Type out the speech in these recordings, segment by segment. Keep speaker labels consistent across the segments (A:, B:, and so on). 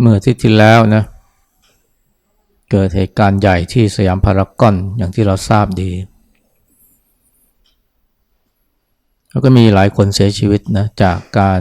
A: เมื่ออาทิตย์ที่แล้วนะเกิดเหตุการณ์ใหญ่ที่สยามพารากอนอย่างที่เราทราบดี แล้วก็มีหลายคนเสียชีวิตนะจากการ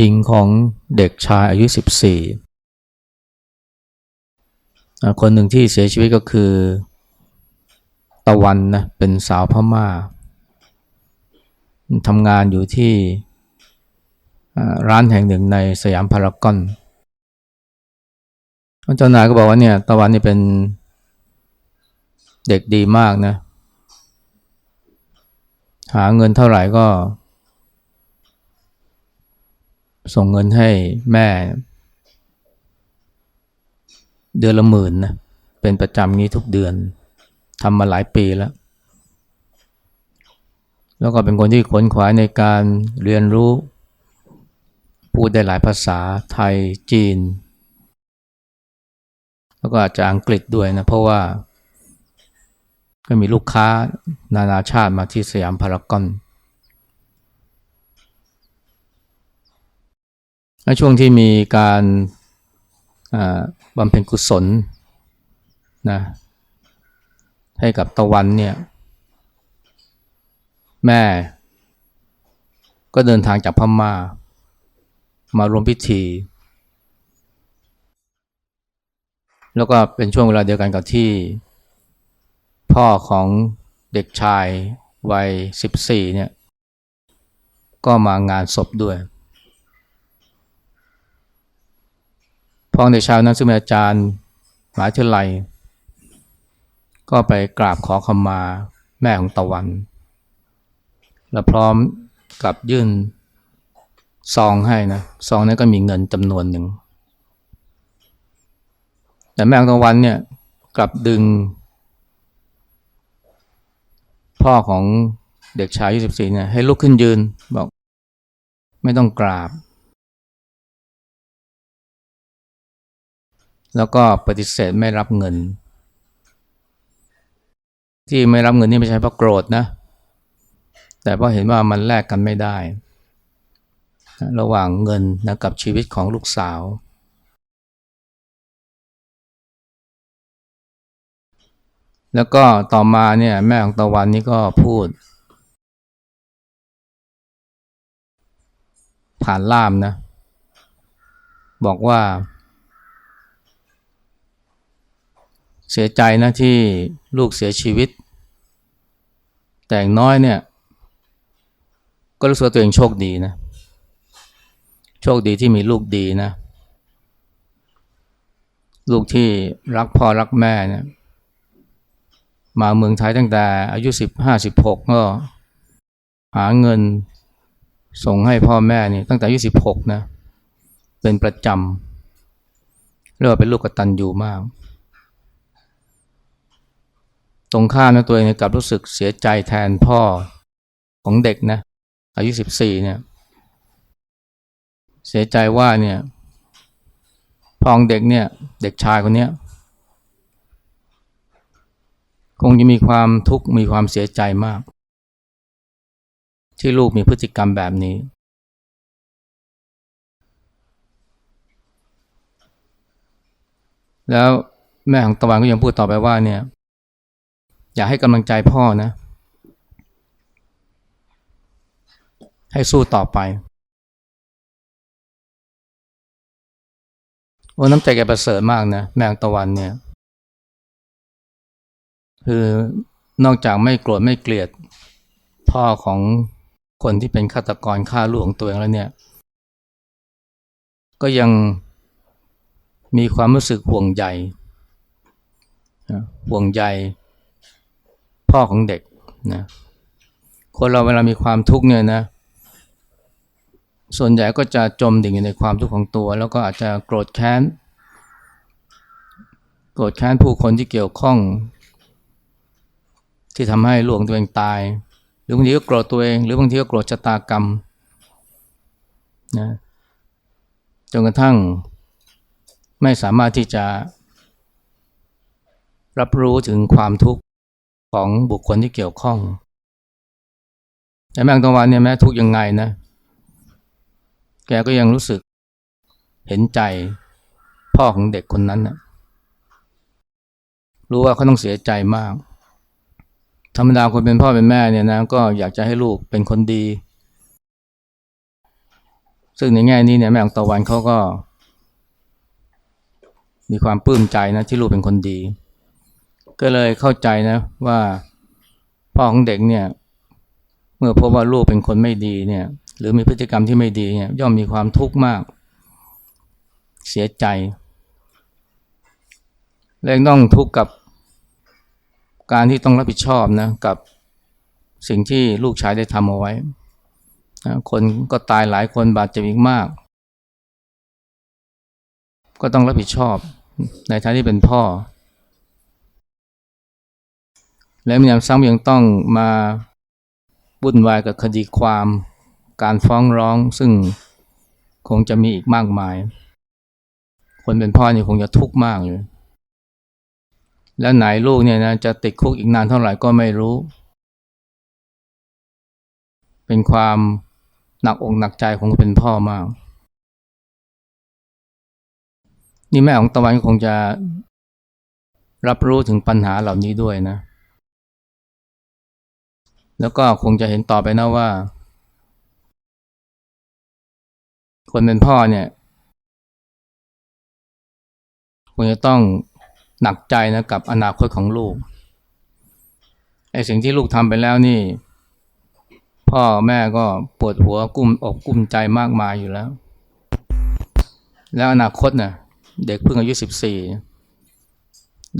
A: ยิงของเด็กชายอายุ 14อ่คนหนึ่งที่เสียชีวิตก็คือตะวันนะเป็นสาวพม่าทำงานอยู่ที่ ร้านแห่งหนึ่งในสยามพารากอนเจ้านายก็บอกว่าเนี่ยตะวันนี่เป็นเด็กดีมากนะ หาเงินเท่าไหร่ก็ ส่งเงินให้แม่ เดือนละหมื่นนะเป็นประจำงี้ทุกเดือนทำมาหลายปีแล้ว แล้วก็เป็นคนที่ขวนขวายในการเรียนรู้ พูดได้หลายภาษาไทยจีน แล้วก็อาจจะอังกฤษด้วยนะ เพราะว่า ก็มีลูกค้านานาชาติมาที่สยามพารากอนและช่วงที่มีการบำเพ็ญกุศลนะให้กับตะวันเนี่ย แม่ก็เดินทางจากพม่า มารวมพิธี แล้วก็เป็นช่วงเวลาเดียวกันกับที่ พ่อของเด็กชายวัย 14 เนี่ย ก็มางานศพด้วย พ่อเด็กชายนั้นซึ่งเป็นอาจารย์หมหาวิทยาลัย ก็ไปกราบขอขมาแม่ของตะวัน และพร้อมกับยื่น ซองให้นะซองนั้นก็มีเงินจำนวนหนึ่ง แต่แม่ของตะวันเนี่ยกลับดึง พ่อของเด็กชายอายุ14เนี่ยให้ลุกขึ้นยืนบอก ไม่ต้องกราบ แล้วก็ปฏิเสธไม่รับเงิน ที่ไม่รับเงินนี่ไม่ใช่เพราะโกรธนะ แต่เพราะเห็นว่ามันแลกกันไม่ได้ ระหว่างเงินนะกับชีวิตของลูกสาว แล้วก็ต่อมาเนี่ยแม่ของตะวันนี่ก็พูด ผ่านล่ามนะ บอกว่า เสียใจนะที่ลูกเสียชีวิต แต่อย่างน้อยเนี่ย ก็รู้สึกตัวเองโชคดีนะ โชคดีที่มีลูกดีนะ ลูกที่รักพ่อรักแม่เนี่ยมาเมืองไทยตั้งแต่อายุสิบห้าสิบหกก็ หาเงินส่งให้พ่อแม่นี่ตั้งแต่อายุสิบหกนะเป็นประจำเรียกว่าเป็นลูกกตัญญูมาก ตรงข้ามนะตัวเองกลับรู้สึกเสียใจแทนพ่อของเด็กนะอายุสิบสี่เนี่ย เสียใจว่าเนี่ยพอของเด็กเนี่ย เด็กชายคนเนี้ยคงจะมีความทุกข์มีความเสียใจมาก ที่ลูกมีพฤติกรรมแบบนี้ แล้วแม่ของตะวันก็ยังพูดต่อไปว่าเนี่ย อยากให้กำลังใจพ่อนะ ให้สู้ต่อไป โอ้น้ำใจแกประเสริฐมากนะแมงตะวันเนี่ย คือนอกจากไม่โกรธไม่เกลียด พ่อของคนที่เป็นฆาตกรฆ่าลูกของตัวเองแล้วเนี่ย ก็ยังมีความรู้สึกห่วงใยห่วงใยพ่อของเด็กนะคนเราเวลามีความทุกข์เนี่ยนะ ส่วนใหญ่ก็จะจมดิ่งอยู่ในความทุกข์ของตัว แล้วก็อาจจะโกรธแค้น โกรธแค้นผู้คนที่เกี่ยวข้อง ที่ทำให้ลูกของตัวเองตาย หรือบางทีก็โกรธตัวเอง หรือบางทีก็โกรธชะตากรรมนะจนกระทั่งไม่สามารถที่จะรับรู้ถึงความทุกข์ของบุคคลที่เกี่ยวข้องแต่แมงตะวันเนี่ยแม้ทุกยังไงนะ แกกก็ยังรู้สึกเห็นใจพ่อของเด็กคนนั้นนะรู้ว่าเขาต้องเสียใจมาก ธรรมดาคนเป็นพ่อเป็นแม่เนี่ยนะก็อยากจะให้ลูกเป็นคนดี ซึ่งในแง่นี้เนี่ยแม่ของตะวันเขาก็ มีความปลื้มใจนะที่ลูกเป็นคนดี ก็เลยเข้าใจนะว่าพ่อของเด็กเนี่ย เมื่อพบว่าลูกเป็นคนไม่ดีเนี่ย หรือมีพฤติกรรมที่ไม่ดีเนี่ยย่อมมีความทุกข์มาก เสียใจและต้องทุกข์กับการที่ต้องรับผิดชอบนะกับสิ่งที่ลูกชายได้ทำเอาไว้ คนก็ตายหลายคนบาดเจ็บอีกมาก ก็ต้องรับผิดชอบในฐานะที่เป็นพ่อ และมีน้ำซ้ำยังต้องมาวุ่นวายกับคดีความ การฟ้องร้องซึ่งคงจะมีอีกมากมาย คนเป็นพ่อนี่คงจะทุกข์มากเลย แล้วไหนลูกเนี่ยนะจะติดคุกอีกนานเท่าไหร่ก็ไม่รู้ เป็นความหนักอกหนักใจของเป็นพ่อมาก นี่แม่ของตะวันคงจะรับรู้ถึงปัญหาเหล่านี้ด้วยนะ แล้วก็คงจะเห็นต่อไปนะว่า คนเป็นพ่อเนี่ยคงจะต้องหนักใจนะกับอนาคตของลูกไอ้สิ่งที่ลูกทำไปแล้วนี่ พ่อแม่ก็ปวดหัวกุ้มอกกุ้มใจมากมายอยู่แล้ว แล้วอนาคตน่ะเด็กเพิ่งอายุสิบสี่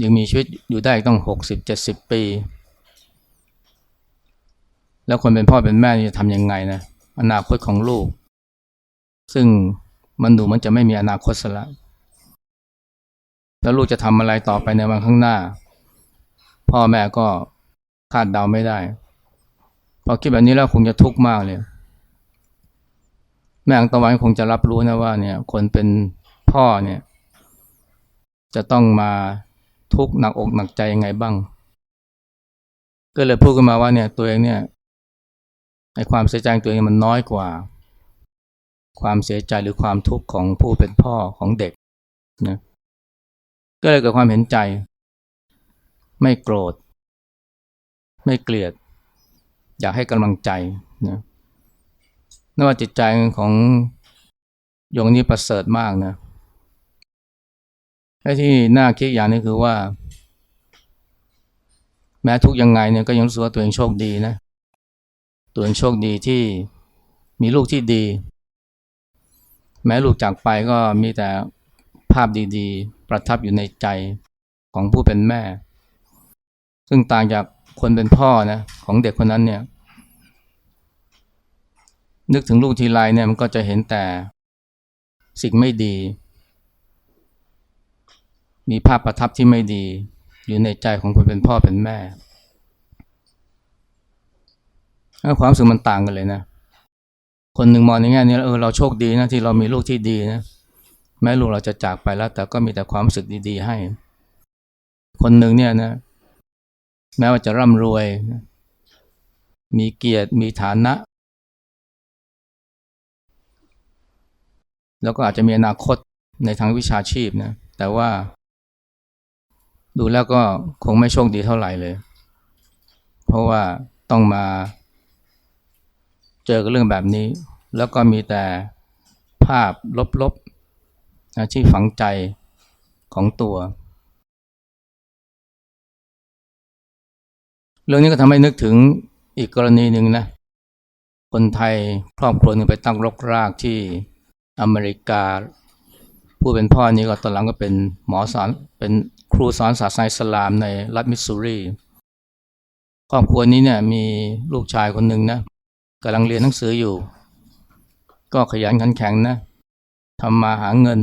A: ยังมีชีวิตอยู่ได้ต้องหกสิบเจ็ดสิบปี แล้วคนเป็นพ่อเป็นแม่จะทำยังไงนะอนาคตของลูก ซึ่งมันดูมันจะไม่มีอนาคตซะแล้วแล้วลูกจะทำอะไรต่อไปในวันข้างหน้า พ่อแม่ก็คาดเดาไม่ได้ พอคิดแบบนี้แล้วคงจะทุกข์มากเลย แม่ของตะวันคงจะรับรู้นะว่าเนี่ยคนเป็นพ่อเนี่ย จะต้องมาทุกข์หนักอกหนักใจยังไงบ้าง ก็เลยพูดขึ้นมาว่าเนี่ยตัวเองเนี่ยไอความเสียใจตัวเองมันน้อยกว่า ความเสียใจหรือความทุกข์ของผู้เป็นพ่อของเด็กนะก็เลยเกิดความเห็นใจ ไม่โกรธ ไม่เกลียด อยากให้กำลังใจนะนว่าจิตใจของโยงนี้ประเสริฐมากนะไอ้ที่น่าคิดอย่างนี้คือว่า แม้ทุกยังไงเนี่ยก็ยังรู้สึกว่าตัวเองโชคดีนะ ตัวเองโชคดีที่มีลูกที่ดี แม้ลูกจากไปก็มีแต่ภาพดีๆ ประทับอยู่ในใจของผู้เป็นแม่ ซึ่งต่างจากคนเป็นพ่อนะของเด็กคนนั้นเนี่ย นึกถึงลูกทีไรเนี่ยมันก็จะเห็นแต่สิ่งไม่ดี มีภาพประทับที่ไม่ดี อยู่ในใจของคนเป็นพ่อเป็นแม่ความสึกมันต่างกันเลยนะ คนหนึ่งมองในแง่นี้เออเราโชคดีนะที่เรามีลูกที่ดีนะแม้ลูกเราจะจากไปแล้ว แต่ก็มีแต่ความรู้สึกดีๆให้ คนหนึ่งเนี่ยนะ แม้ว่าจะร่ำรวย มีเกียรติมีฐานะ แล้วก็อาจจะมีอนาคตในทางวิชาชีพนะแต่ว่า ดูแล้วก็คงไม่โชคดีเท่าไหร่เลย เพราะว่าต้องมา เจอกับเรื่องแบบนี้ แล้วก็มีแต่ภาพลบๆนะที่ฝังใจของตัว เรื่องนี้ก็ทำให้นึกถึงอีกกรณีหนึ่งนะ คนไทยครอบครัวหนึ่งไปตั้งรกรากที่อเมริกา ผู้เป็นพ่อนี้ก็ตอนหลังก็เป็นหมอสอนเป็นครูสอนศาสนาอิสลามในรัฐมิสซูรีครอบครัวนี้เนี่ยมีลูกชายคนหนึ่งนะ กำลังเรียนหนังสืออยู่ ก็ขยันขันแข็งนะทำมาหาเงิน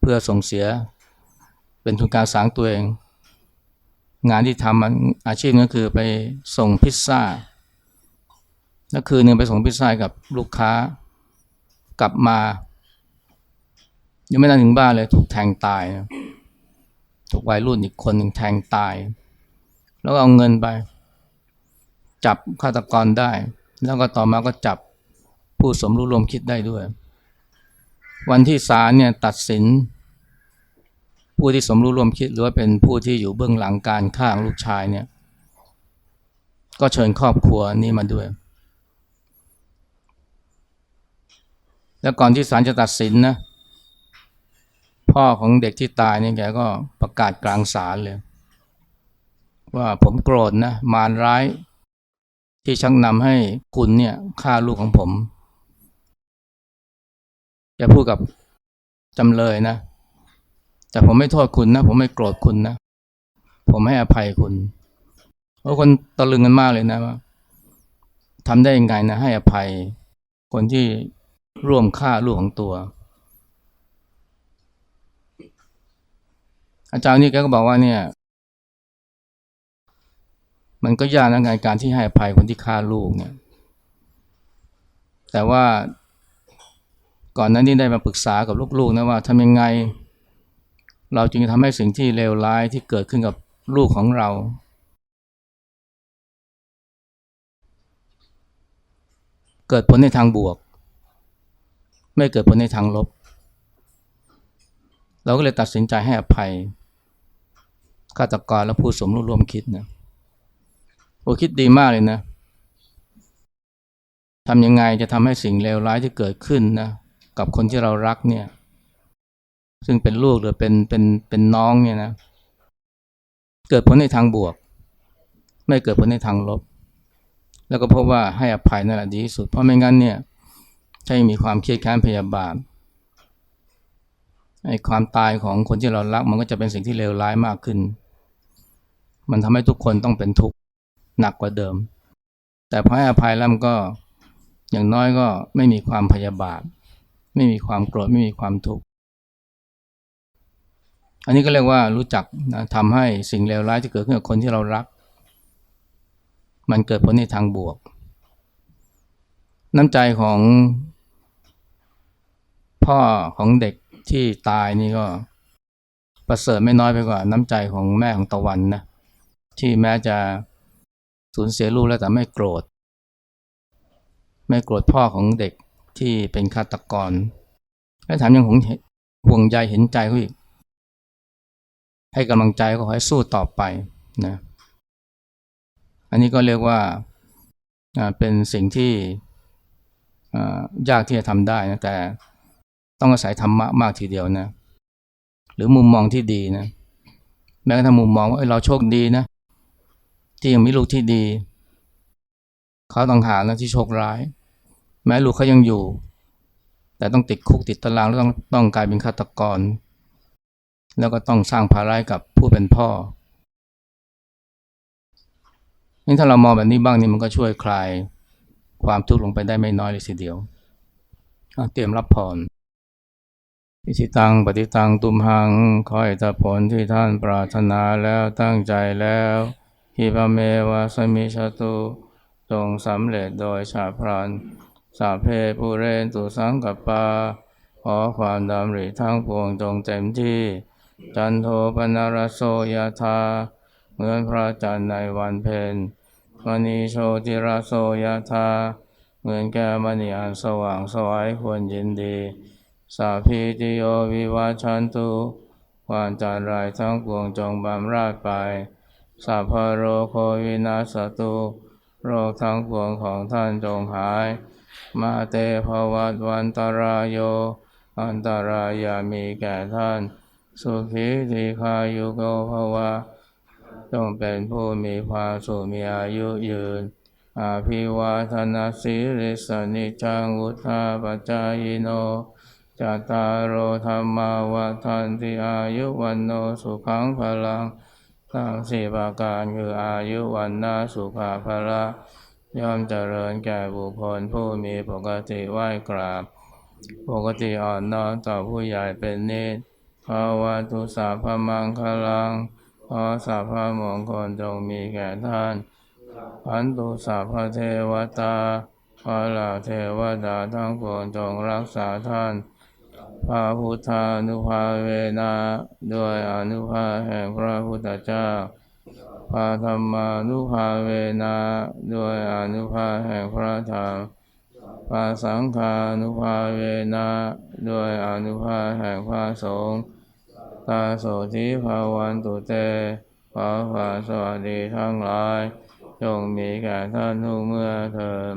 A: เพื่อส่งเสีย เป็นทุนการสร้างตัวเอง งานที่ทำมันอาชีพก็คือไปส่งพิซซ่าแล้วคืนหนึ่งไปส่งพิซซ่ากับลูกค้ากลับมา ยังไม่นานถึงบ้านเลยถูกแทงตายนะถูกวัยรุ่นอีกคนหนึ่งแทงตาย แล้วเอาเงินไป จับฆาตกรได้ แล้วก็ต่อมาก็จับผู้สมรู้ร่วมคิดได้ด้วย วันที่ศาลเนี่ยตัดสิน ผู้ที่สมรู้ร่วมคิด หรือว่าเป็นผู้ที่อยู่เบื้องหลังการฆ่าลูกชายเนี่ย ก็เชิญครอบครัวนี้มาด้วย แล้วก่อนที่ศาลจะตัดสินนะพ่อของเด็กที่ตายเนี่ยแกก็ประกาศกลางศาลเลย ว่าผมโกรธนะมารร้าย ที่ชักนำให้คุณเนี่ยฆ่าลูกของผมแกพูดกับจำเลยนะ แต่ผมไม่โทษคุณนะ ผมไม่โกรธคุณนะ ผมให้อภัยคุณเพราะคนตะลึงกันมากเลยนะว่าทำได้ยังไงนะ ให้อภัย คนที่ร่วมฆ่าลูกของตัว อาจารย์นี่แกก็บอกว่าเนี่ย มันก็ยากนะงานการที่ให้อภัยคนที่ฆ่าลูกเนี่ยแต่ว่าก่อนหนั้นนี่ได้มาปรึกษากับลูกๆนะว่าทำยังไง เราจึงจะทำให้สิ่งที่เลวร้ายที่เกิดขึ้นกับลูกของเรา เกิดผลในทางบวก ไม่เกิดผลในทางลบ เราก็เลยตัดสินใจให้อภัยฆาตกรและผู้สมรู้ร่วมคิดนะ โอ้คิดดีมากเลยนะทำยังไงจะทำให้สิ่งเลวร้ายที่เกิดขึ้นนะกับคนที่เรารักเนี่ย ซึ่งเป็นลูกหรือเป็นเป็นเป็นน้องเนี่ยนะ เกิดผลในทางบวก ไม่เกิดผลในทางลบ แล้วก็พบว่าให้อภัยนั่นแหละดีที่สุด เพราะไม่งั้นเนี่ยถ้ายังมีความเครียดแค้นพยาบาทไอ้ความตายของคนที่เรารักมันก็จะเป็นสิ่งที่เลวร้ายมากขึ้น มันทำให้ทุกคนต้องเป็นทุกข์ หนักกว่าเดิม แต่พอให้อภัยแล้วมันก็อย่างน้อยก็ไม่มีความพยาบาท ไม่มีความโกรธไม่มีความทุกข์อันนี้ก็เรียกว่ารู้จักนะทำให้สิ่งเลวร้ายที่เกิดขึ้นกับคนที่เรารัก มันเกิดผลในทางบวก น้ำใจของพ่อของเด็กที่ตายนี่ก็ประเสริฐไม่น้อยไปกว่าน้ำใจของแม่ของตะวันนะที่แม้จะ สูญเสียลูกแล้วแต่ไม่โกรธ ไม่โกรธพ่อของเด็กที่เป็นฆาตกร และถามยังหงห่วงใยเห็นใจเขาอีก ให้กำลังใจก็ขอให้สู้ต่อไปนะอันนี้ก็เรียกว่าเป็นสิ่งที่ยากที่จะทำได้นะแต่ต้องอาศัยธรรมะมากทีเดียวนะ หรือมุมมองที่ดีนะ แม้กระทั่งมุมมองว่าเราโชคดีนะ ที่ยังมีลูกที่ดี เขาต้องหาแล้วที่โชคร้าย แม้ลูกเขายังอยู่ แต่ต้องติดคุกติดตารางแล้วต้องต้องกลายเป็นฆาตกร แล้วก็ต้องสร้างภาระกับผู้เป็นพ่อนี่ถ้าเรามองแบบนี้บ้างนี่มันก็ช่วยคลายความทุกข์ลงไปได้ไม่น้อยเลยทีเดียวเตรียมรับพรอิชิตังปฏิตังตุมหังขอให้ถ้าผลที่ท่านปรารถนาแล้วตั้งใจแล้ว ฮิปเมวะสมิชตุจงสำเร็จโดยชาพรันสาเพปูเรนตุสังกัปปาขอความดำริทั้งปวงจงเต็มที่ จันโทปนารโสยธาเหมือนพระจันทร์ในวันเพ็ญมณีโชติรโสยธาเหมือนแก้มณีอันสว่างสวยควรยินดี สาพีติโยวิวัชันตุความจารายทั้งปวงจงบำราดไป สัพพโรโควินาสตุโรคทั้งปวงของท่านจงหาย มาเตภวัตวันตรายโย อันตรายามีแก่ท่าน สุขีทีคายุโกภวะจงเป็นผู้มีความสุขมีอายุยืน อาภิวาทนาสิริสนิจังวุธาปจายโนจตารโอธรรมาวัฏันติอายุวันโนสุขังพลัง ทั้งสี่ประการคืออายุวันนาสุขาภละย่อมเจริญแก่บุคคลผู้มีปกติไหว้กราบ ปกติอ่อนน้อมต่อผู้ใหญ่เป็นนิสภาวะตุสาพมังคลังขอสัพพะมงคลจงมีแก่ท่านพันตุสัพพเทวตาขอเหล่าเทวดาทั้งปวงจงรักษาท่าน พระพุทธานุภาเวนะด้วยอนุภาแห่งพระพุทธเจ้าพระธรรมานุภาเวนะด้วยอนุภาแห่งพระธรรมพปาสังฆานุภาเวนะด้วยอนุภาพแห่งพระสงฆ์ตาโสธิภาวันตุเตขอความสวัสดีทั้งหลายจงมีแก่ท่านทุกเมื่อเทิน